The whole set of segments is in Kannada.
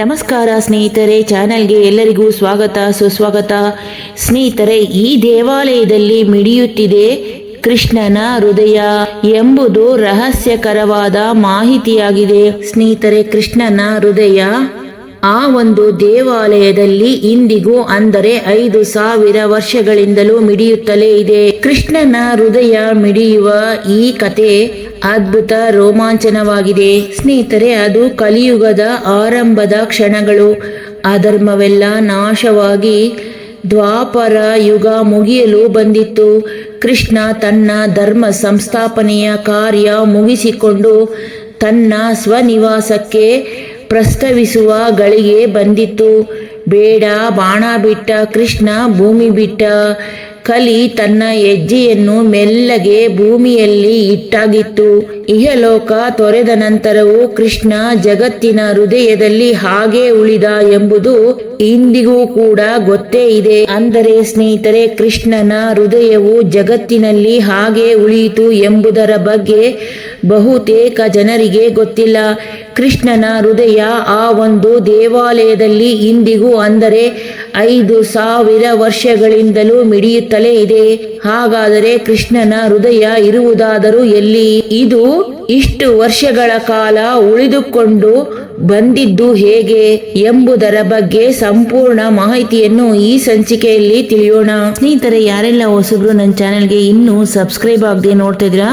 ನಮಸ್ಕಾರ ಸ್ನೇಹಿತರೆ, ಚಾನೆಲ್ಗೆ ಎಲ್ಲರಿಗೂ ಸ್ವಾಗತ, ಸುಸ್ವಾಗತ. ಸ್ನೇಹಿತರೆ, ಈ ದೇವಾಲಯದಲ್ಲಿ ಮಿಡಿಯುತ್ತಿದೆ ಕೃಷ್ಣನ ಹೃದಯ ಎಂಬುದು ರಹಸ್ಯಕರವಾದ ಮಾಹಿತಿಯಾಗಿದೆ. ಸ್ನೇಹಿತರೆ, ಕೃಷ್ಣನ ಹೃದಯ ಆ ಒಂದು ದೇವಾಲಯದಲ್ಲಿ ಇಂದಿಗೂ ಅಂದರೆ ಐದು ಸಾವಿರ ವರ್ಷಗಳಿಂದಲೂ ಮಿಡಿಯುತ್ತಲೇ ಇದೆ. ಕೃಷ್ಣನ ಹೃದಯ ಮಿಡಿಯುವ ಈ ಕತೆ ಅದ್ಭುತ ರೋಮಾಂಚನವಾಗಿದೆ. ಸ್ನೇಹಿತರೆ, ಅದು ಕಲಿಯುಗದ ಆರಂಭದ ಕ್ಷಣಗಳು. ಅಧರ್ಮವೆಲ್ಲ ನಾಶವಾಗಿ ದ್ವಾಪರ ಯುಗ ಮುಗಿಯಲು ಬಂದಿತ್ತು. ಕೃಷ್ಣ ತನ್ನ ಧರ್ಮ ಸಂಸ್ಥಾಪನೆಯ ಕಾರ್ಯ ಮುಗಿಸಿಕೊಂಡು ತನ್ನ ಸ್ವನಿವಾಸಕ್ಕೆ ಪ್ರಸ್ತವಿಸುವ ಗಳಿಗೆ ಬಂದಿತ್ತು. ಬೇಡ, ಬಾಣ ಬಿಟ್ಟ ಕೃಷ್ಣ ಭೂಮಿ ಬಿಟ್ಟ ಕಲಿ ತನ್ನ ಹೆಜ್ಜೆಯನ್ನು ಮೆಲ್ಲಗೆ ಭೂಮಿಯಲ್ಲಿ ಇಟ್ಟಾಗಿತ್ತು. ಇಹಲೋಕ ತೊರೆದ ನಂತರವೂ ಕೃಷ್ಣ ಜಗತ್ತಿನ ಹೃದಯದಲ್ಲಿ ಹಾಗೆ ಉಳಿದ ಎಂಬುದು ಇಂದಿಗೂ ಕೂಡ ಗೊತ್ತೇ ಇದೆ. ಅಂದರೆ ಸ್ನೇಹಿತರೆ, ಕೃಷ್ಣನ ಹೃದಯವು ಜಗತ್ತಿನಲ್ಲಿ ಹಾಗೆ ಉಳಿಯಿತು ಎಂಬುದರ ಬಗ್ಗೆ ಬಹುತೇಕ ಜನರಿಗೆ ಗೊತ್ತಿಲ್ಲ. ಕೃಷ್ಣನ ಹೃದಯ ಆ ಒಂದು ದೇವಾಲಯದಲ್ಲಿ ಇಂದಿಗೂ ಅಂದರೆ ಐದು ಸಾವಿರ ವರ್ಷಗಳಿಂದಲೂ ಮಿಡಿಯುತ್ತಲೇ ಇದೆ. ಹಾಗಾದರೆ ಕೃಷ್ಣನ ಹೃದಯ ಇರುವುದಾದರೂ ಎಲ್ಲಿ? ಇದು ಇಷ್ಟು ವರ್ಷಗಳ ಕಾಲ ಉಳಿದುಕೊಂಡು ಬಂದಿದ್ದು ಹೇಗೆ ಎಂಬುದರ ಬಗ್ಗೆ ಸಂಪೂರ್ಣ ಮಾಹಿತಿಯನ್ನು ಈ ಸಂಚಿಕೆಯಲ್ಲಿ ತಿಳಿಯೋಣ. ಸ್ನೇಹಿತರೆ, ಯಾರೆಲ್ಲ ಹೊಸಬ್ರು ನನ್ನ ಚಾನೆಲ್ಗೆ ಇನ್ನೂ ಸಬ್ಸ್ಕ್ರೈಬ್ ಆಗದೆ ನೋಡ್ತಾ ಇದ್ದೀರಾ?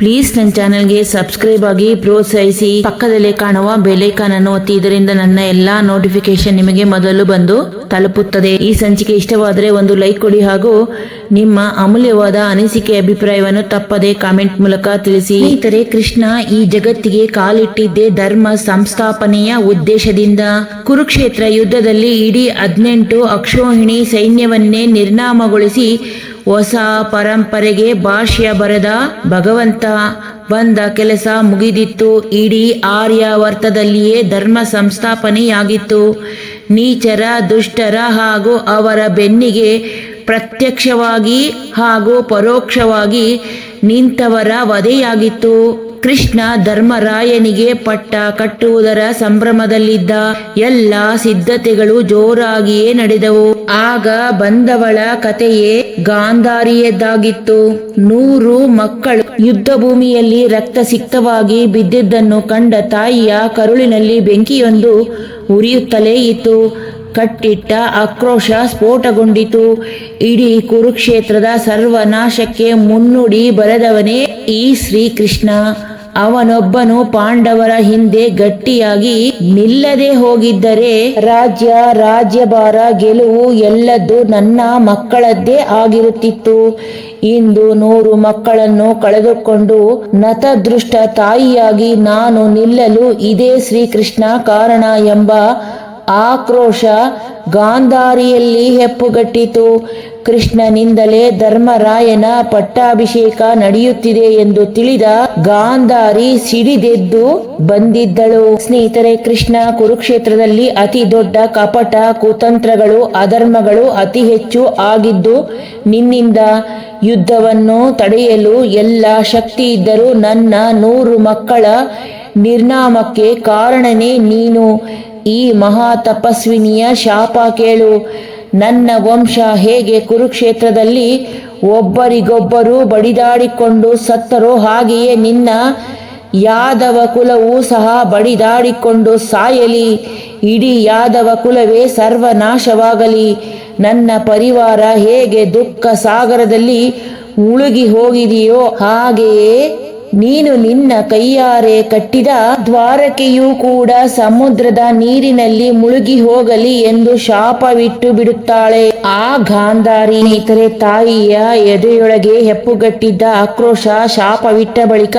ಪ್ಲೀಸ್ ನನ್ನ ಚಾನೆಲ್ಗೆ ಸಬ್ಸ್ಕ್ರೈಬ್ ಆಗಿ ಪ್ರೋತ್ಸಾಹಿಸಿ. ಪಕ್ಕದಲ್ಲೇ ಕಾಣುವ ಬೆಲೈಕಾನ್ ಅನ್ನು ಒತ್ತಿ, ಇದರಿಂದ ನನ್ನ ಎಲ್ಲಾ ನೋಟಿಫಿಕೇಶನ್ ನಿಮಗೆ ಮೊದಲು ಬಂದು ತಲುಪುತ್ತದೆ. ಈ ಸಂಚಿಕೆ ಇಷ್ಟವಾದರೆ ಒಂದು ಲೈಕ್ ಕೊಡಿ ಹಾಗೂ ನಿಮ್ಮ ಅಮೂಲ್ಯವಾದ ಅನಿಸಿಕೆ ಅಭಿಪ್ರಾಯವನ್ನು ತಪ್ಪದೆ ಕಾಮೆಂಟ್ ಮೂಲಕ ತಿಳಿಸಿ. ಇತರೆ ಕೃಷ್ಣ ಈ ಜಗತ್ತಿಗೆ ಕಾಲಿಟ್ಟಿದ್ದೇ ಧರ್ಮ ಸಂಸ್ಥಾಪನೆಯ ಉದ್ದೇಶದಿಂದ ಕುರುಕ್ಷೇತ್ರ ಯುದ್ಧದಲ್ಲಿ ಇಡೀ ಹದಿನೆಂಟು ಅಕ್ಷೋಹಿಣಿ ಸೈನ್ಯವನ್ನೇ ನಿರ್ನಾಮಗೊಳಿಸಿ ಹೊಸ ಪರಂಪರೆಗೆ ಭಾಷ್ಯ ಬರೆದ ಭಗವಂತ, ಬಂದ ಕೆಲಸ ಮುಗಿದಿತ್ತು. ಇಡೀ ಆರ್ಯಾವರ್ತದಲ್ಲಿಯೇ ಧರ್ಮ ಸಂಸ್ಥಾಪನೆಯಾಗಿತ್ತು. ನೀಚರ, ದುಷ್ಟರ ಹಾಗೂ ಅವರ ಬೆನ್ನಿಗೆ ಪ್ರತ್ಯಕ್ಷವಾಗಿ ಹಾಗೂ ಪರೋಕ್ಷವಾಗಿ ನಿಂತವರ ವಧೆಯಾಗಿತ್ತು. ಕೃಷ್ಣ ಧರ್ಮರಾಯನಿಗೆ ಪಟ್ಟ ಕಟ್ಟುವುದರ ಸಂಭ್ರಮದಲ್ಲಿದ್ದ ಎಲ್ಲ ಸಿದ್ಧತೆಗಳು ಜೋರಾಗಿಯೇ ನಡೆದವು. ಆಗ ಬಂದವಳ ಕತೆಯೇ ಗಾಂಧಾರಿಯದ್ದಾಗಿತ್ತು. ನೂರು ಮಕ್ಕಳು ಯುದ್ಧ ಭೂಮಿಯಲ್ಲಿ ರಕ್ತ ಸಿಕ್ತವಾಗಿ ಬಿದ್ದಿದ್ದನ್ನು ಕಂಡ ತಾಯಿಯ ಕರುಳಿನಲ್ಲಿ ಬೆಂಕಿಯೊಂದು ಉರಿಯುತ್ತಲೇ ಇತ್ತು. ಕಟ್ಟಿಟ್ಟ ಆಕ್ರೋಶ ಸ್ಫೋಟಗೊಂಡಿತು. ಇಡೀ ಕುರುಕ್ಷೇತ್ರದ ಸರ್ವನಾಶಕ್ಕೆ ಮುನ್ನುಡಿ ಬರೆದವನೇ ಈ ಶ್ರೀಕೃಷ್ಣ. ಅವನೊಬ್ಬನು ಪಾಂಡವರ ಹಿಂದೆ ಗಟ್ಟಿಯಾಗಿ ನಿಲ್ಲದೆ ಹೋಗಿದ್ದರೆ ರಾಜ್ಯ, ರಾಜ್ಯಭಾರ ಗೆಲುವು ಎಲ್ಲದ್ದು ನನ್ನ ಮಕ್ಕಳದ್ದೇ ಆಗಿರುತ್ತಿತ್ತು. ಇಂದು ನೂರು ಮಕ್ಕಳನ್ನು ಕಳೆದುಕೊಂಡು ನತದೃಷ್ಟ ತಾಯಿಯಾಗಿ ನಾನು ನಿಲ್ಲಲು ಇದೇ ಶ್ರೀಕೃಷ್ಣ ಕಾರಣ ಎಂಬ ಆಕ್ರೋಶ ಗಾಂಧಾರಿಯಲ್ಲಿ ಹೆಪ್ಪುಗಟ್ಟಿತು. ಕೃಷ್ಣನಿಂದಲೇ ಧರ್ಮರಾಯನ ಪಟ್ಟಾಭಿಷೇಕ ನಡೆಯುತ್ತಿದೆ ಎಂದು ತಿಳಿದ ಗಾಂಧಾರಿ ಸಿಡಿದೆದ್ದು ಬಂದಿದ್ದಳು. ಸ್ನೇಹಿತರೆ, ಕೃಷ್ಣ ಕುರುಕ್ಷೇತ್ರದಲ್ಲಿ ಅತಿ ದೊಡ್ಡ ಕಪಟ ಕುತಂತ್ರಗಳು, ಅಧರ್ಮಗಳು ಅತಿ ಹೆಚ್ಚು ಆಗಿದ್ದು, ನಿನ್ನಿಂದ ಯುದ್ಧವನ್ನು ತಡೆಯಲು ಎಲ್ಲ ಶಕ್ತಿ ಇದ್ದರೂ ನನ್ನ ನೂರು ಮಕ್ಕಳ ನಿರ್ನಾಮಕ್ಕೆ ಕಾರಣನೇ ನೀನು. ಈ ಮಹಾ ತಪಸ್ವಿನಿಯ ಶಾಪ ಕೇಳು. ನನ್ನ ವಂಶ ಹೇಗೆ ಕುರುಕ್ಷೇತ್ರದಲ್ಲಿ ಒಬ್ಬರಿಗೊಬ್ಬರು ಬಡಿದಾಡಿಕೊಂಡು ಸತ್ತರೋ ಹಾಗೆಯೇ ನಿನ್ನ ಯಾದವ ಕುಲವೂ ಸಹ ಬಡಿದಾಡಿಕೊಂಡು ಸಾಯಲಿ. ಇಡೀ ಯಾದವ ಕುಲವೇ ಸರ್ವನಾಶವಾಗಲಿ. ನನ್ನ ಪರಿವಾರ ಹೇಗೆ ದುಃಖ ಸಾಗರದಲ್ಲಿ ಮುಳುಗಿ ಹೋಗಿದೆಯೋ ಹಾಗೆಯೇ ನೀನು ನಿನ್ನ ಕೈಯಾರೆ ಕಟ್ಟಿದ ದ್ವಾರಕೆಯೂ ಕೂಡ ಸಮುದ್ರದ ನೀರಿನಲ್ಲಿ ಮುಳುಗಿ ಹೋಗಲಿ ಎಂದು ಶಾಪವಿಟ್ಟು ಬಿಡುತ್ತಾಳೆ. ಆ ಗಾಂಧಾರಿ ಇತರೆ ತಾಯಿಯ ಎದೆಯೊಳಗೆ ಹೆಪ್ಪುಗಟ್ಟಿದ್ದ ಆಕ್ರೋಶ ಶಾಪವಿಟ್ಟ ಬಳಿಕ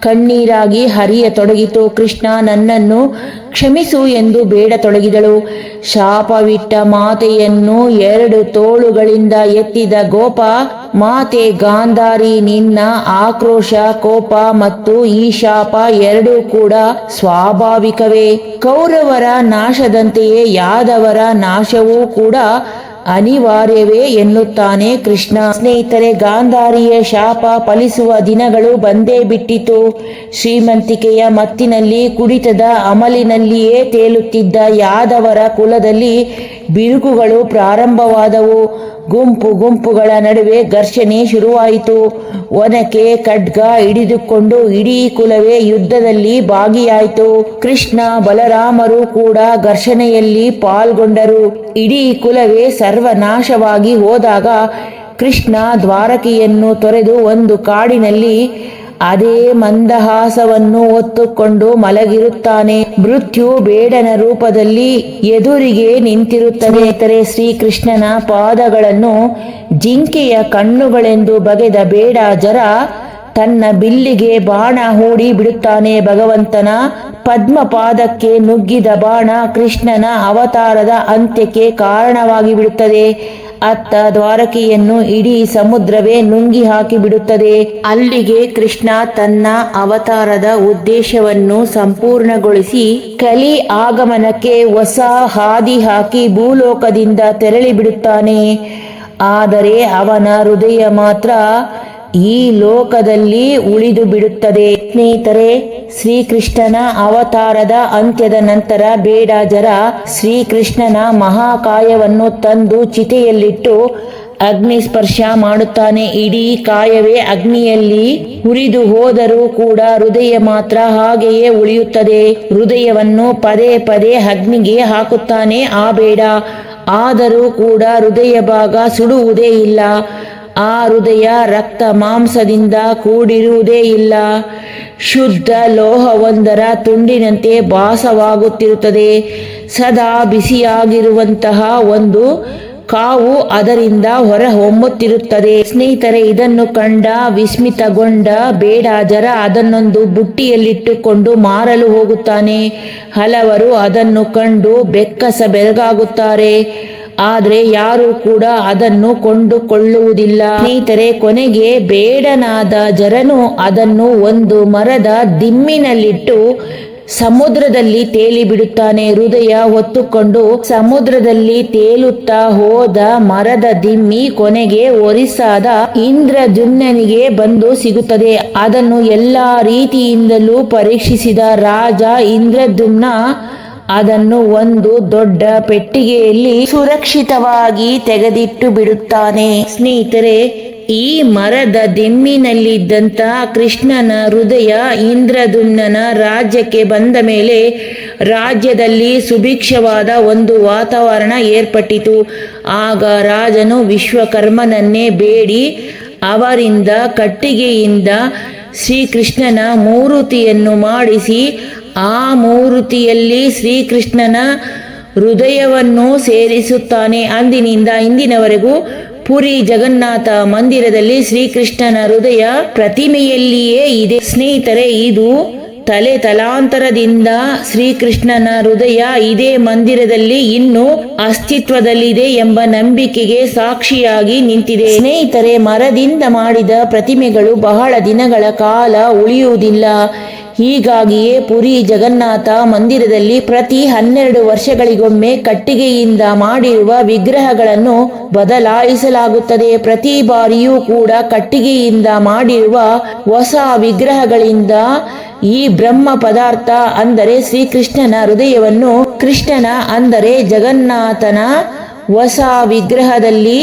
ಕಣ್ಣೀರಾಗಿ ಹರಿಯತೊಡಗಿತು. ಕೃಷ್ಣ ನನ್ನನ್ನು ಕ್ಷಮಿಸು ಎಂದು ಬೇಡ ತೊಡಗಿದಳು. ಶಾಪವಿಟ್ಟ ಮಾತೆಯನ್ನು ಎರಡು ತೋಳುಗಳಿಂದ ಎತ್ತಿದ ಗೋಪ ಮಾತೆ ಗಾಂಧಾರಿ, ನಿನ್ನ ಆಕ್ರೋಶ, ಕೋಪ ಮತ್ತು ಈ ಶಾಪ ಎರಡೂ ಕೂಡ ಸ್ವಾಭಾವಿಕವೇ. ಕೌರವರ ನಾಶದಂತೆಯೇ ಯಾದವರ ನಾಶವೂ ಕೂಡ ಅನಿವಾರ್ಯವೇ ಎನ್ನುತ್ತಾನೆ ಕೃಷ್ಣ. ಸ್ನೇಹಿತರೆ, ಗಾಂಧಾರಿಯ ಶಾಪ ಫಲಿಸುವ ದಿನಗಳು ಬಂದೇ ಬಿಟ್ಟಿತು. ಶ್ರೀಮಂತಿಕೆಯ ಮತ್ತಿನಲ್ಲಿ ಕುಡಿತದ ಅಮಲಿನಲ್ಲಿಯೇ ತೇಲುತ್ತಿದ್ದ ಯಾದವರ ಕುಲದಲ್ಲಿ ಬಿರುಕುಗಳು ಪ್ರಾರಂಭವಾದವು. ಗುಂಪು ಗುಂಪುಗಳ ನಡುವೆ ಘರ್ಷಣೆ ಶುರುವಾಯಿತು. ಒನಕೆ, ಖಡ್ಗ ಹಿಡಿದುಕೊಂಡು ಇಡೀ ಕುಲವೇ ಯುದ್ಧದಲ್ಲಿ ಭಾಗಿಯಾಯಿತು. ಕೃಷ್ಣ, ಬಲರಾಮರು ಕೂಡ ಘರ್ಷಣೆಯಲ್ಲಿ ಪಾಲ್ಗೊಂಡರು. ಇಡೀ ಕುಲವೇ ಸರ್ವನಾಶವಾಗಿ ಹೋದಾಗ ಕೃಷ್ಣ ದ್ವಾರಕೆಯನ್ನು ತೊರೆದು ಒಂದು ಕಾಡಿನಲ್ಲಿ ಅದೇ ಮಂದಹಾಸವನ್ನು ಒತ್ತುಕೊಂಡು ಮಲಗಿರುತ್ತಾನೆ. ಮೃತ್ಯು ಬೇಡನ ರೂಪದಲ್ಲಿ ಎದುರಿಗೆ ನಿಂತಿರುತ್ತದೆ. ಇತರೆ ಶ್ರೀಕೃಷ್ಣನ ಪಾದಗಳನ್ನು ಜಿಂಕೆಯ ಕಣ್ಣುಗಳೆಂದು ಬಗೆದ ಬೇಡ ಜರ ತನ್ನ ಬಿಲ್ಲಿಗೆ ಬಾಣ ಹೂಡಿ ಬಿಡುತ್ತಾನೆ. ಭಗವಂತನ ಪದ್ಮಪಾದಕ್ಕೆ ನುಗ್ಗಿದ ಬಾಣ ಕೃಷ್ಣನ ಅವತಾರದ ಅಂತ್ಯಕ್ಕೆ ಕಾರಣವಾಗಿ ಬಿಡುತ್ತದೆ ಅತ್ತ ದ್ವಾರಕೆಯನ್ನು ಇಡೀ ಸಮುದ್ರವೇ ನುಂಗಿ ಹಾಕಿ ಬಿಡುತ್ತದೆ ಅಲ್ಲಿಗೆ ಕೃಷ್ಣ ತನ್ನ ಅವತಾರದ ಉದ್ದೇಶವನ್ನು ಸಂಪೂರ್ಣಗೊಳಿಸಿ ಕಲಿ ಆಗಮನಕ್ಕೆ ಹೊಸ ಹಾದಿ ಹಾಕಿ ಭೂಲೋಕದಿಂದ ತೆರಳಿಬಿಡುತ್ತಾನೆ. ಆದರೆ ಅವನ ಹೃದಯ ಮಾತ್ರ ಈ ಲೋಕದಲ್ಲಿ ಉಳಿದು ಬಿಡುತ್ತದೆ ಸ್ನೇಹಿತರೆ ಶ್ರೀಕೃಷ್ಣನ ಅವತಾರದ ಅಂತ್ಯದ ನಂತರ ಬೇಡಾಜರ ಶ್ರೀಕೃಷ್ಣನ ಮಹಾಕಾಯವನ್ನು ತಂದು ಚಿತೆಯಲ್ಲಿಟ್ಟು ಅಗ್ನಿ ಸ್ಪರ್ಶ ಮಾಡುತ್ತಾನೆ. ಇಡೀ ಕಾಯವೇ ಅಗ್ನಿಯಲ್ಲಿ ಉರಿದು ಹೋದರೂ ಕೂಡ ಹೃದಯ ಮಾತ್ರ ಹಾಗೆಯೇ ಉಳಿಯುತ್ತದೆ. ಹೃದಯವನ್ನು ಪದೇ ಪದೇ ಅಗ್ನಿಗೆ ಹಾಕುತ್ತಾನೆ. ಆ ಬೇಡ. ಆದರೂ ಕೂಡ ಹೃದಯ ಭಾಗ ಸುಡುವುದೇ ಇಲ್ಲ. ಆ ಹೃದಯ ರಕ್ತ ಮಾಂಸದಿಂದ ಕೂಡಿರುವುದೇ ಇಲ್ಲ. ಶುದ್ಧ ಲೋಹವೊಂದರ ತುಂಡಿನಂತೆ ಭಾಸವಾಗುತ್ತಿರುತ್ತದೆ. ಸದಾ ಬಿಸಿಯಾಗಿರುವಂತಹ ಒಂದು ಕಾವು ಅದರಿಂದ ಹೊರ ಹೊಮ್ಮುತ್ತಿರುತ್ತದೆ ಸ್ನೇಹಿತರೆ, ಇದನ್ನು ಕಂಡ ವಿಸ್ಮಿತಗೊಂಡ ಬೇಡ ಜರ ಅದನ್ನೊಂದು ಬುಟ್ಟಿಯಲ್ಲಿಟ್ಟುಕೊಂಡು ಮಾರಲು ಹೋಗುತ್ತಾನೆ. ಹಲವರು ಅದನ್ನು ಕಂಡು ಬೆಕ್ಕಸ ಬೆರಗಾಗುತ್ತಾರೆ. ಆದರೆ ಯಾರು ಕೂಡ ಅದನ್ನು ಕೊಂಡುಕೊಳ್ಳುವುದಿಲ್ಲ. ಸ್ನೇಹಿತರೆ, ಕೊನೆಗೆ ಬೇಡನಾದ ಜರನು ಅದನ್ನು ಒಂದು ಮರದ ದಿಮ್ಮಿನಲ್ಲಿಟ್ಟು ಸಮುದ್ರದಲ್ಲಿ ತೇಲಿ ಬಿಡುತ್ತಾನೆ ಹೃದಯ ಹೊತ್ತುಕೊಂಡು ಸಮುದ್ರದಲ್ಲಿ ತೇಲುತ್ತಾ ಹೋದ ಮರದ ದಿಮ್ಮಿ ಕೊನೆಗೆ ಒರಿಸ್ಸಾದ ಇಂದ್ರಜುಮ್ನನಿಗೆ ಬಂದು ಸಿಗುತ್ತದೆ. ಅದನ್ನು ಎಲ್ಲಾ ರೀತಿಯಿಂದಲೂ ಪರೀಕ್ಷಿಸಿದ ರಾಜ ಇಂದ್ರಜುಮ್ನ ಅದನ್ನು ಒಂದು ದೊಡ್ಡ ಪೆಟ್ಟಿಗೆಯಲ್ಲಿ ಸುರಕ್ಷಿತವಾಗಿ ತೆಗೆದಿಟ್ಟು ಬಿಡುತ್ತಾನೆ. ಸ್ನೇಹಿತರೆ, ಈ ಮರದ ದಿಮ್ಮಿನಲ್ಲಿದ್ದಂತ ಕೃಷ್ಣನ ಹೃದಯ ಇಂದ್ರದುಮ್ನನ ರಾಜ್ಯಕ್ಕೆ ಬಂದ ಮೇಲೆ ರಾಜ್ಯದಲ್ಲಿ ಸುಭಿಕ್ಷವಾದ ಒಂದು ವಾತಾವರಣ ಏರ್ಪಟ್ಟಿತು. ಆಗ ರಾಜನು ವಿಶ್ವಕರ್ಮನನ್ನೇ ಬೇಡಿ, ಅವರಿಂದ ಕಟ್ಟಿಗೆಯಿಂದ ಶ್ರೀಕೃಷ್ಣನ ಮೂರುತಿಯನ್ನು ಮಾಡಿಸಿ, ಆ ಮೂರುತಿಯಲ್ಲಿ ಶ್ರೀಕೃಷ್ಣನ ಹೃದಯವನ್ನು ಸೇರಿಸುತ್ತಾನೆ. ಅಂದಿನಿಂದ ಇಂದಿನವರೆಗೂ ಪುರಿ ಜಗನ್ನಾಥ ಮಂದಿರದಲ್ಲಿ ಶ್ರೀಕೃಷ್ಣನ ಹೃದಯ ಪ್ರತಿಮೆಯಲ್ಲಿಯೇ ಇದೆ. ಸ್ನೇಹಿತರೆ, ಇದು ತಲೆ ತಲಾಂತರದಿಂದ ಶ್ರೀಕೃಷ್ಣನ ಹೃದಯ ಇದೇ ಮಂದಿರದಲ್ಲಿ ಇನ್ನು ಅಸ್ತಿತ್ವದಲ್ಲಿದೆ ಎಂಬ ನಂಬಿಕೆಗೆ ಸಾಕ್ಷಿಯಾಗಿ ನಿಂತಿದೆ. ಸ್ನೇಹಿತರೆ, ಮರದಿಂದ ಮಾಡಿದ ಪ್ರತಿಮೆಗಳು ಬಹಳ ದಿನಗಳ ಕಾಲ ಉಳಿಯುವುದಿಲ್ಲ. ಹೀಗಾಗಿಯೇ ಪುರಿ ಜಗನ್ನಾಥ ಮಂದಿರದಲ್ಲಿ ಪ್ರತಿ ಹನ್ನೆರಡು ವರ್ಷಗಳಿಗೊಮ್ಮೆ ಕಟ್ಟಿಗೆಯಿಂದ ಮಾಡಿರುವ ವಿಗ್ರಹಗಳನ್ನು ಬದಲಾಯಿಸಲಾಗುತ್ತದೆ. ಪ್ರತಿ ಬಾರಿಯೂ ಕೂಡ ಕಟ್ಟಿಗೆಯಿಂದ ಮಾಡಿರುವ ಹೊಸ ವಿಗ್ರಹಗಳಿಂದ ಈ ಬ್ರಹ್ಮ ಪದಾರ್ಥ ಅಂದರೆ ಶ್ರೀಕೃಷ್ಣನ ಹೃದಯವನ್ನು ಕೃಷ್ಣನ ಅಂದರೆ ಜಗನ್ನಾಥನ ಹೊಸ ವಿಗ್ರಹದಲ್ಲಿ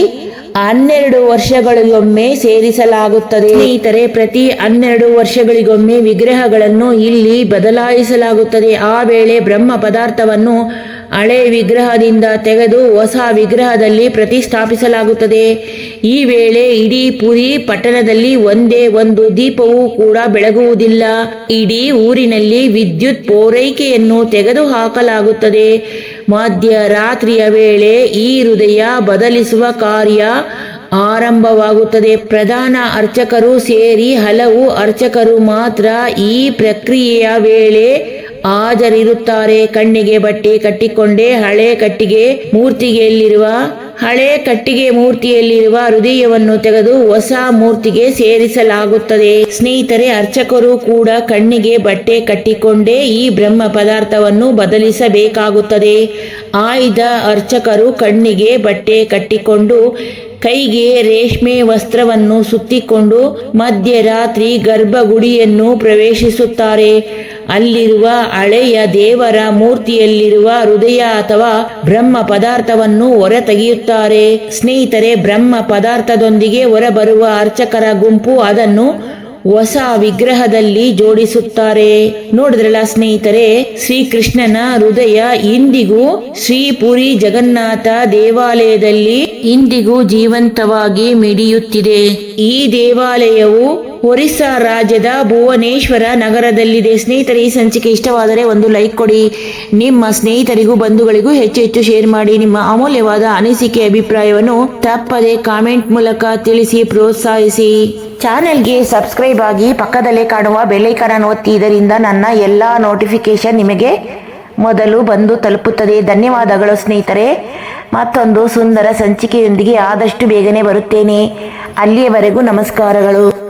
ಹನ್ನೆರಡು ವರ್ಷಗಳಿಗೊಮ್ಮೆ ಸೇರಿಸಲಾಗುತ್ತದೆ. ಸ್ನೇಹಿತರೆ, ಪ್ರತಿ ಹನ್ನೆರಡು ವರ್ಷಗಳಿಗೊಮ್ಮೆ ವಿಗ್ರಹಗಳನ್ನು ಇಲ್ಲಿ ಬದಲಾಯಿಸಲಾಗುತ್ತದೆ. ಆ ವೇಳೆ ಬ್ರಹ್ಮ ಪದಾರ್ಥವನ್ನು ಹಳೆ ವಿಗ್ರಹದಿಂದ ತೆಗೆದು ಹೊಸ ವಿಗ್ರಹದಲ್ಲಿ ಪ್ರತಿಷ್ಠಾಪಿಸಲಾಗುತ್ತದೆ. ಈ ವೇಳೆ ಇಡೀ ಪುರಿ ಪಟ್ಟಣದಲ್ಲಿ ಒಂದೇ ಒಂದು ದೀಪವೂ ಕೂಡ ಬೆಳಗುವುದಿಲ್ಲ. ಇಡೀ ಊರಿನಲ್ಲಿ ವಿದ್ಯುತ್ ಪೂರೈಕೆಯನ್ನು ತೆಗೆದುಹಾಕಲಾಗುತ್ತದೆ. ಮಧ್ಯರಾತ್ರಿಯ ವೇಳೆ ಈ ಹೃದಯ ಬದಲಿಸುವ ಕಾರ್ಯ ಆರಂಭವಾಗುತ್ತದೆ. ಪ್ರಧಾನ ಅರ್ಚಕರು ಸೇರಿ ಹಲವು ಅರ್ಚಕರು ಮಾತ್ರ ಈ ಪ್ರಕ್ರಿಯೆಯ ವೇಳೆ ಹಾಜರಿರುತ್ತಾರೆ. ಕಣ್ಣಿಗೆ ಬಟ್ಟೆ ಕಟ್ಟಿಕೊಂಡೇ ಹಳೆ ಕಟ್ಟಿಗೆ ಮೂರ್ತಿಗೆಯಲ್ಲಿರುವ ಹಳೆ ಕಟ್ಟಿಗೆ ಮೂರ್ತಿಯಲ್ಲಿರುವ ಹೃದಯವನ್ನು ತೆಗೆದು ಹೊಸ ಮೂರ್ತಿಗೆ ಸೇರಿಸಲಾಗುತ್ತದೆ. ಸ್ನೇಹಿತರೆ, ಅರ್ಚಕರು ಕೂಡ ಕಣ್ಣಿಗೆ ಬಟ್ಟೆ ಕಟ್ಟಿಕೊಂಡೇ ಈ ಬ್ರಹ್ಮ ಪದಾರ್ಥವನ್ನು ಬದಲಿಸಬೇಕಾಗುತ್ತದೆ. ಆಯ್ದ ಅರ್ಚಕರು ಕಣ್ಣಿಗೆ ಬಟ್ಟೆ ಕಟ್ಟಿಕೊಂಡು ಕೈಗೆ ರೇಷ್ಮೆ ವಸ್ತ್ರವನ್ನು ಸುತ್ತಿಕೊಂಡು ಮಧ್ಯರಾತ್ರಿ ಗರ್ಭಗುಡಿಯನ್ನು ಪ್ರವೇಶಿಸುತ್ತಾರೆ. ಅಲ್ಲಿರುವ ಹಳೆಯ ದೇವರ ಮೂರ್ತಿಯಲ್ಲಿರುವ ಹೃದಯ ಅಥವಾ ಬ್ರಹ್ಮ ಪದಾರ್ಥವನ್ನು ಹೊರತೆಗೆಯುತ್ತಾರೆ. ಸ್ನೇಹಿತರೆ, ಬ್ರಹ್ಮ ಪದಾರ್ಥದೊಂದಿಗೆ ಹೊರಬರುವ ಅರ್ಚಕರ ಗುಂಪು ಅದನ್ನು ಹೊಸ ವಿಗ್ರಹದಲ್ಲಿ ಜೋಡಿಸುತ್ತಾರೆ. ನೋಡಿದ್ರಲ್ಲ ಸ್ನೇಹಿತರೆ, ಶ್ರೀಕೃಷ್ಣನ ಹೃದಯ ಇಂದಿಗೂ ಶ್ರೀ ಪುರಿ ಜಗನ್ನಾಥ ದೇವಾಲಯದಲ್ಲಿ ಇಂದಿಗೂ ಜೀವಂತವಾಗಿ ಮಿಡಿಯುತ್ತಿದೆ. ಈ ದೇವಾಲಯವು ಒರಿಸ್ಸಾ ರಾಜ್ಯದ ಭುವನೇಶ್ವರ ನಗರದಲ್ಲಿದೆ. ಸ್ನೇಹಿತರೆ, ಈ ಸಂಚಿಕೆ ಇಷ್ಟವಾದರೆ ಒಂದು ಲೈಕ್ ಕೊಡಿ. ನಿಮ್ಮ ಸ್ನೇಹಿತರಿಗೂ, ಬಂಧುಗಳಿಗೂ ಹೆಚ್ಚು ಹೆಚ್ಚು ಶೇರ್ ಮಾಡಿ. ನಿಮ್ಮ ಅಮೂಲ್ಯವಾದ ಅನಿಸಿಕೆ ಅಭಿಪ್ರಾಯವನ್ನು ತಪ್ಪದೆ ಕಾಮೆಂಟ್ ಮೂಲಕ ತಿಳಿಸಿ, ಪ್ರೋತ್ಸಾಹಿಸಿ. ಚಾನೆಲ್ಗೆ ಸಬ್ಸ್ಕ್ರೈಬ್ ಆಗಿ ಪಕ್ಕದಲ್ಲೇ ಕಾಣುವ ಬೆಲ್ಲೈಕನ್ ಒತ್ತಿ. ಇದರಿಂದ ನನ್ನ ಎಲ್ಲ ನೋಟಿಫಿಕೇಶನ್ ನಿಮಗೆ ಮೊದಲು ಬಂದು ತಲುಪುತ್ತದೆ. ಧನ್ಯವಾದಗಳು ಸ್ನೇಹಿತರೆ. ಮತ್ತೊಂದು ಸುಂದರ ಸಂಚಿಕೆಯೊಂದಿಗೆ ಆದಷ್ಟು ಬೇಗನೆ ಬರುತ್ತೇನೆ. ಅಲ್ಲಿಯವರೆಗೂ ನಮಸ್ಕಾರಗಳು.